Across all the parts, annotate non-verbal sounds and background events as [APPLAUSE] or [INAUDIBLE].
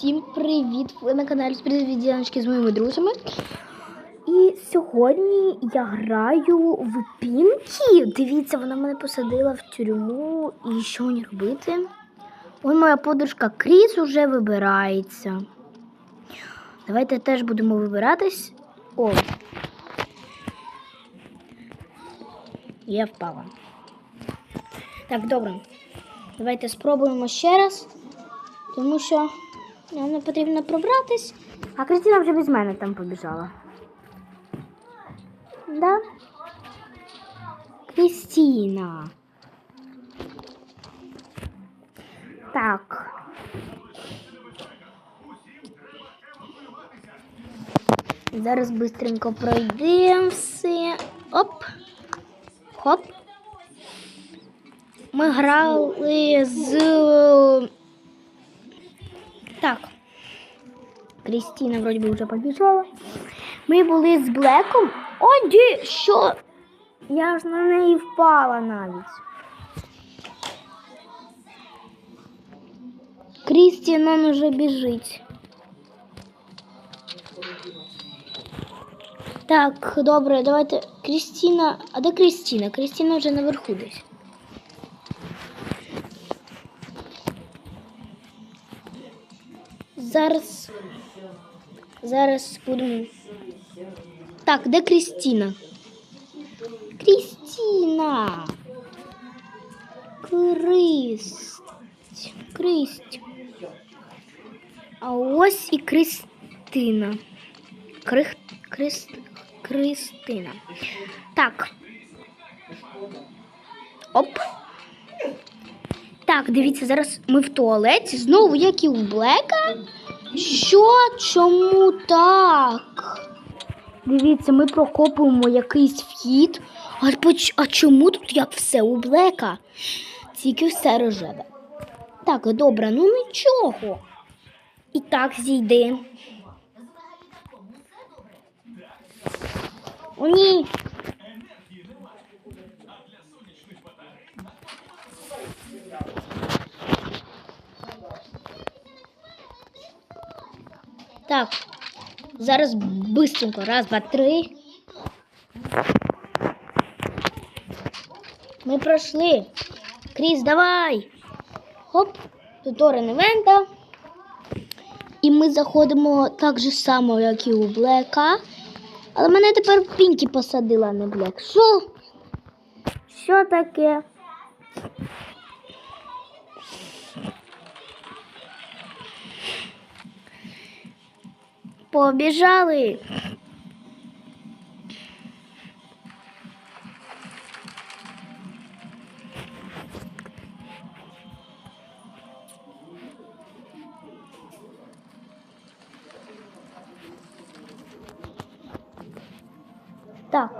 Всім привіт! Ви на каналі Співвідділяночки з моїми друзями. І сьогодні я граю в Пінкі. Дивіться, вона мене посадила в тюрму. І що мені робити? Ось моя подружка Кріс уже вибирається. Давайте теж будемо вибиратись. О. Я впала. Так, добре. Давайте спробуємо ще раз. Тому що нам потрібно пробратись. А Кристина вже без мене там побіжала. Да? Крістіна. Так. Зараз быстренько пройдемо все. Оп. Хоп. Ми грали з. Так. Крістіна вроді би вже побіжала. Ми були з Блеком. О, ді, що? Я ж на неї впала навіть. Крістіна вже біжить. Так, добре, давайте. Крістіна. А де Крістіна? Крістіна вже наверху десь. Зараз. Зараз будемо. Так, де Крістіна? Крістіна. Кристь. Кристь. А ось і Кристина. Крих... Крист... Кристина. Так. Оп. Так, дивіться, зараз ми в туалеті. Знову, як і у Блека. Що? Чому так? Дивіться, ми прокопуємо якийсь вхід. А, а чому тут як все у Блека? Тільки все рожеве. Так, добре, ну нічого. І так зійди. О, ні. Так, зараз быстренько. Раз, два, три. Ми пройшли. Кріс, давай. Хоп, туторин івента. І ми заходимо так же само, як і у Блека. Але мене тепер Пінкі посадила, а не Блек. Що? Що таке? Побіжали. Так.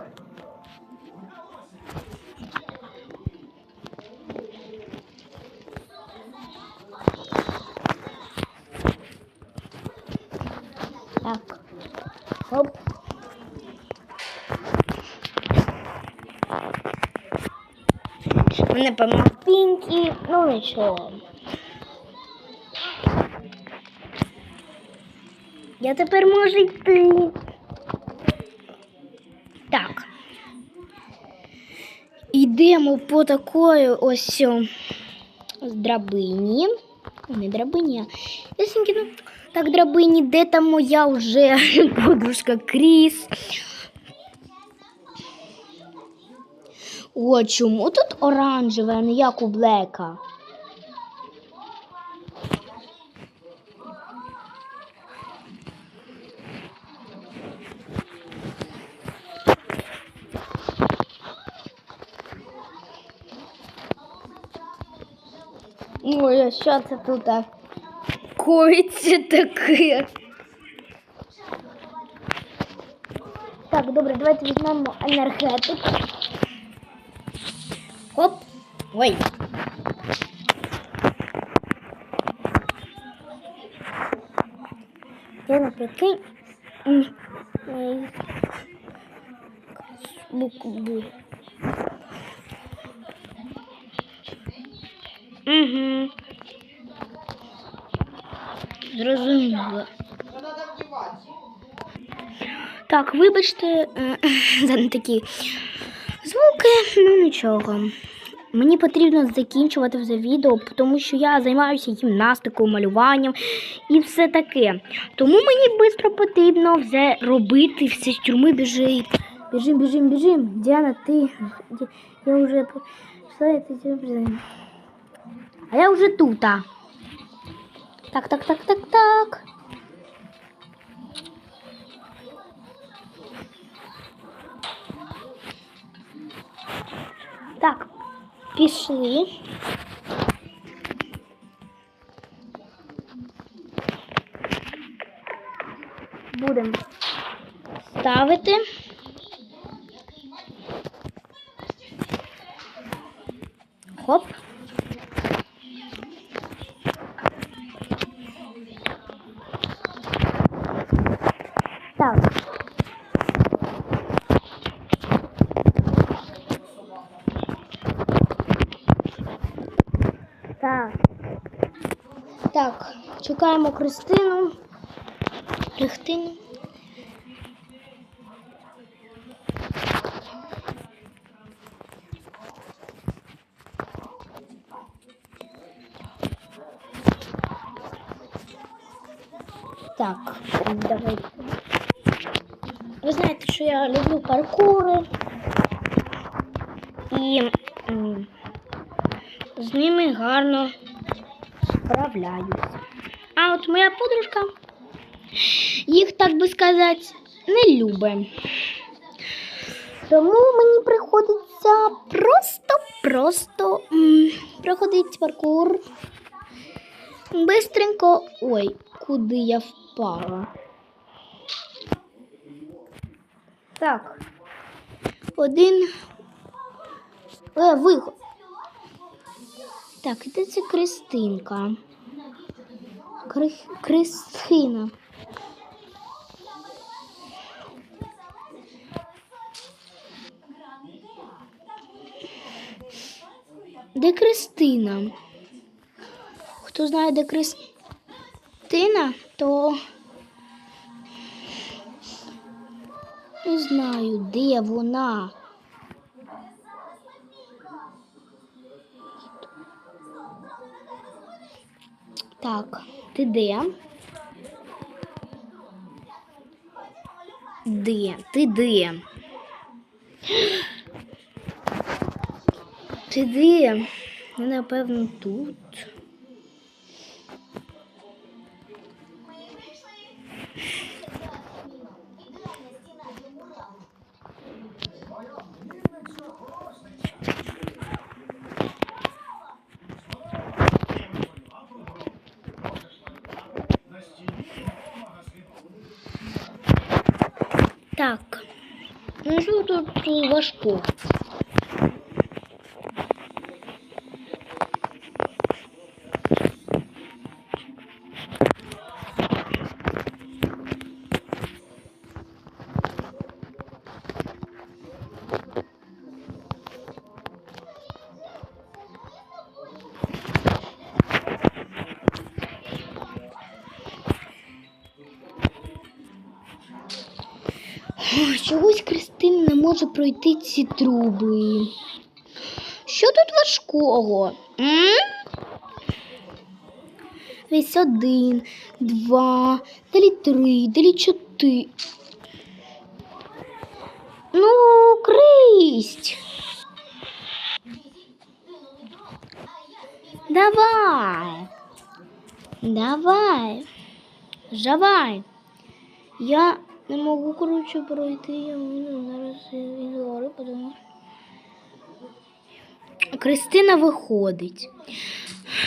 Так. Оп. Мене помав пінкі, ну нічого. Я тепер можу йти. Так. Йдемо по такої ось драбині. Не драбині, а ясенькі, ну, так, драбині, де там моя вже [LAUGHS] подружка Кріс. О, чому тут оранжеве, а не як у Блека? Ой, а що це тут? Коїться таке? Так, добре, давайте візьмемо енергетик. Хоп. Ой. Я на прикинь. М, Так, вибачте е, [LAUGHS] за такі звуки, ну нічого. Мені потрібно закінчувати вже відео, тому що я займаюся гімнастикою, малюванням і все таке. Тому мені швидко потрібно вже робити все з тюрми біжить. Біжим, біжим, біжим. Діана, ти. Я вже я? А я вже тут. а. Так, так, так, так, так. Так, пішли. Будемо ставити. Хоп. Так. Так. Так, чекаємо Кристину. Христину. Так, давайте. Ви знаєте, що я люблю паркури. І з ними гарно справляюся. А от моя подружка їх, так би сказати, не любить. Тому мені приходиться просто-просто проходити паркур. Бистренько. Ой, куди я впала? Так. Один. Е, виход. Так, де це Кристинка? Кри... Кристина. Де Кристина? Хто знає, де Кристина, то не знаю, де вона. Так, ти де? Де? Ти де? Ти де? Ну, Напевно, тут. Ну тут важко? Чогось Кристина не може пройти ці труби. Що тут важкого? М? Весь один, два, далі три, далі чотири. Ну, Кристь. Давай. Давай. Давай. Я не можу, коротше, пройти. Я буду зараз відговорю, тому. Кристина виходить.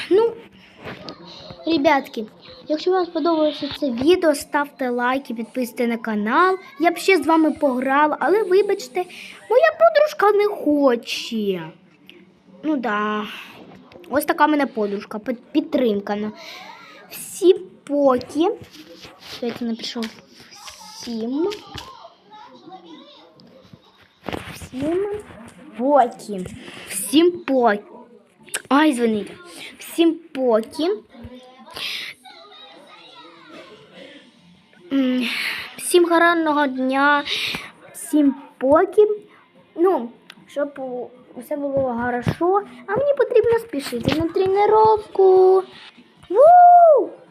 Ну, ребятки, якщо вам сподобалося це відео, ставте лайки, підписуйте на канал. Я б ще з вами пограла, але вибачте, моя подружка не хоче. Ну да. Ось така мене подружка, під- підтримкана. Всі поки. Давайте напишу сім. Всім поки. Всім поки. Ай, дзвонить. Всім поки. Всім гарного дня. Всім поки. Ну, щоб усе було добре, А мені потрібно спішити на тренування. Вуу!